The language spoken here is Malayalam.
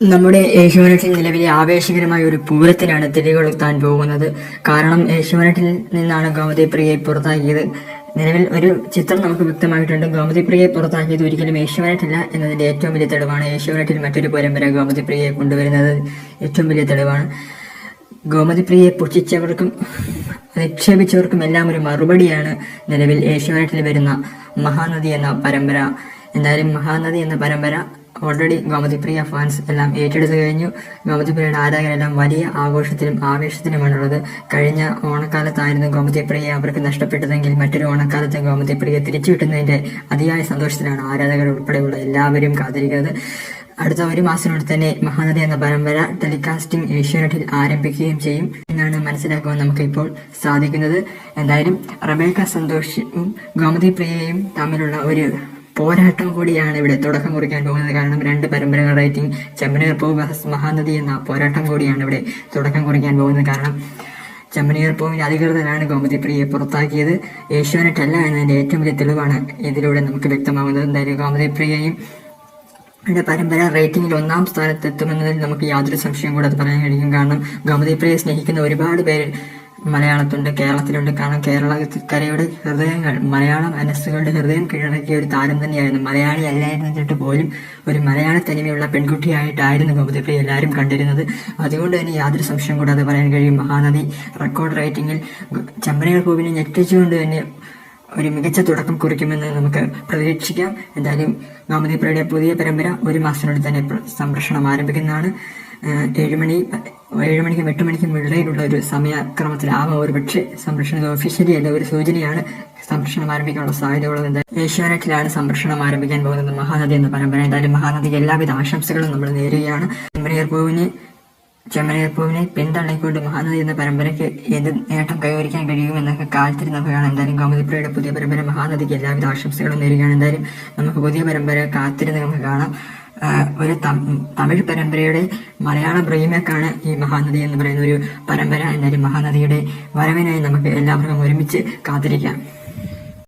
നമ്മുടെ ഏഷ്യാനെറ്റിൽ നിലവിലെ ആവേശകരമായ ഒരു പൂരത്തിനാണ് തിരികൊളുത്താൻ പോകുന്നത്. കാരണം ഏഷ്യാനെറ്റിൽ നിന്നാണ് ഗോമതി പ്രിയയെ പുറത്താക്കിയത്. നിലവിൽ ഒരു ചിത്രം നമുക്ക് വ്യക്തമായിട്ടുണ്ട്. ഗോമതി പ്രിയയെ പുറത്താക്കിയത് ഒരിക്കലും ഏഷ്യാനെറ്റല്ല എന്നതിന്റെ ഏറ്റവും വലിയ തെളിവാണ് ഏഷ്യാനെറ്റിൽ മറ്റൊരു പരമ്പര ഗോമതി കൊണ്ടുവരുന്നത്. ഏറ്റവും വലിയ തെളിവാണ്. ഗോമതി പ്രിയയെ പുച്ഛിച്ചവർക്കും നിക്ഷേപിച്ചവർക്കും എല്ലാം ഒരു മറുപടിയാണ് നിലവിൽ ഏഷ്യാനെറ്റിൽ വരുന്ന മഹാനദി എന്ന പരമ്പര. എന്തായാലും മഹാനദി എന്ന പരമ്പര ഓൾറെഡി ഗോമതിപ്രിയ ഫാൻസ് എല്ലാം ഏറ്റെടുത്തു കഴിഞ്ഞു. ഗോമതിപ്രിയയുടെ ആരാധകരെല്ലാം വലിയ ആഘോഷത്തിലും ആവേശത്തിലുമാണുള്ളത്. കഴിഞ്ഞ ഓണക്കാലത്തായിരുന്നു ഗോമതിപ്രിയ അവർക്ക് നഷ്ടപ്പെട്ടതെങ്കിൽ മറ്റൊരു ഓണക്കാലത്ത് ഗോമതിപ്രിയ തിരിച്ചു കിട്ടുന്നതിന്റെ അതിയായ സന്തോഷത്തിലാണ് ആരാധകർ ഉൾപ്പെടെയുള്ള എല്ലാവരും കാത്തിരിക്കുന്നത്. അടുത്ത ഒരു മാസത്തിനുള്ളിൽ തന്നെ മഹാനദി എന്ന പരമ്പര ടെലികാസ്റ്റിംഗ് ഏഷ്യാനെറ്റിൽ ആരംഭിക്കുകയും ചെയ്യും. എന്നാണ് മനസ്സിലാക്കുവാൻ നമുക്ക് ഇപ്പോൾ സാധിക്കുന്നത്. എന്തായാലും റബേക്ക സന്തോഷും ഗോമതി പ്രിയയും തമ്മിലുള്ള ഒരു പോരാട്ടം കൂടിയാണ് ഇവിടെ തുടക്കം കുറിക്കാൻ പോകുന്നത്. കാരണം രണ്ട് പരമ്പരകൾ റേറ്റിംഗ് ചെമ്മനീർ പൂ മഹാനദി എന്ന പോരാട്ടം കൂടിയാണ് ഇവിടെ തുടക്കം കുറിക്കാൻ പോകുന്നത്. കാരണം ചെമ്മനീർ പൂവിന്റെ അധികൃതരാണ് ഗോമതി പ്രിയെ പുറത്താക്കിയത്. ഏഷ്യാനെറ്റ് അല്ല എന്നതിന്റെ ഏറ്റവും വലിയ തെളിവാണ് ഇതിലൂടെ നമുക്ക് വ്യക്തമാകുന്നത്. എന്തായാലും ഗോമതി പ്രിയയും ഇവിടെ പരമ്പര റേറ്റിംഗിൽ ഒന്നാം സ്ഥാനത്ത് എത്തുമെന്നതിൽ നമുക്ക് യാതൊരു സംശയം കൂടാതെ പറയാൻ കഴിയും. കാരണം ഗോമതി പ്രിയെ സ്നേഹിക്കുന്ന ഒരുപാട് പേര് മലയാളത്തുണ്ട് കേരളത്തിലുണ്ട്. കാരണം കേരളക്കരയുടെ ഹൃദയങ്ങൾ മലയാള മനസ്സുകളുടെ ഹൃദയം കീഴടക്കിയ ഒരു താരം തന്നെയായിരുന്നു. മലയാളി അല്ലായിരുന്നിട്ട് പോലും ഒരു മലയാള തനിമയുള്ള പെൺകുട്ടിയായിട്ടായിരുന്നു ഗോമതി എല്ലാവരും കണ്ടിരുന്നത്. അതുകൊണ്ട് തന്നെ യാതൊരു സംശയം കൂടാതെ പറയാൻ കഴിയും. മഹാനദി റെക്കോർഡ് റേറ്റിംഗിൽ ചമ്പനകൾ പൂവിനെ ഞെട്ടിച്ചുകൊണ്ട് തന്നെ ഒരു മികച്ച തുടക്കം കുറിക്കുമെന്ന് നമുക്ക് പ്രതീക്ഷിക്കാം. എന്തായാലും നാമദീപ്രയുടെ പുതിയ പരമ്പര ഒരു മാസത്തിനുള്ളിൽ തന്നെ സംരക്ഷണം ആരംഭിക്കുന്നതാണ്. ഏഴുമണി ഏഴുമണിക്കും എട്ട് മണിക്കും ഇടയിലുള്ള ഒരു സമയക്രമത്തിലാവാം ഒരു പക്ഷേ സംരക്ഷണ ഒഫീഷ്യലി അല്ല ഒരു സൂചനയാണ്. സംരക്ഷണം ആരംഭിക്കാനുള്ള സാധ്യതയുള്ളത് എന്തായാലും ഏഷ്യാനെറ്റിലാണ് സംരക്ഷണം ആരംഭിക്കാൻ പോകുന്നത് മഹാനദി എന്ന പരമ്പര. എന്തായാലും മഹാനദിക്ക് എല്ലാവിധ ആശംസകളും നമ്മൾ നേരുകയാണ്. പ്രിയർ ചെമ്മനീർപ്പൂവിനെ പിന്തള്ളിക്കൊണ്ട് മഹാനദി എന്ന പരമ്പരയ്ക്ക് എന്ത് നേട്ടം കൈവരിക്കാൻ കഴിയുമെന്നൊക്കെ കാത്തിരുന്നവയാണ് എന്തായാലും കൗമുദിപ്പുഴയുടെ പുതിയ പരമ്പര മഹാനദിക്ക് എല്ലാവിധ ആശംസകളും നേരുകയാണ്. എന്തായാലും നമുക്ക് പുതിയ പരമ്പര കാത്തിരുന്ന് നമുക്ക് കാണാം. ഒരു തമിഴ് പരമ്പരയുടെ മലയാള റീമേക്കാണ് ഈ മഹാനദി എന്ന് പറയുന്ന ഒരു പരമ്പര. എന്തായാലും മഹാനദിയുടെ വരവിനായി നമുക്ക് എല്ലാവർക്കും ഒരുമിച്ച് കാത്തിരിക്കാം.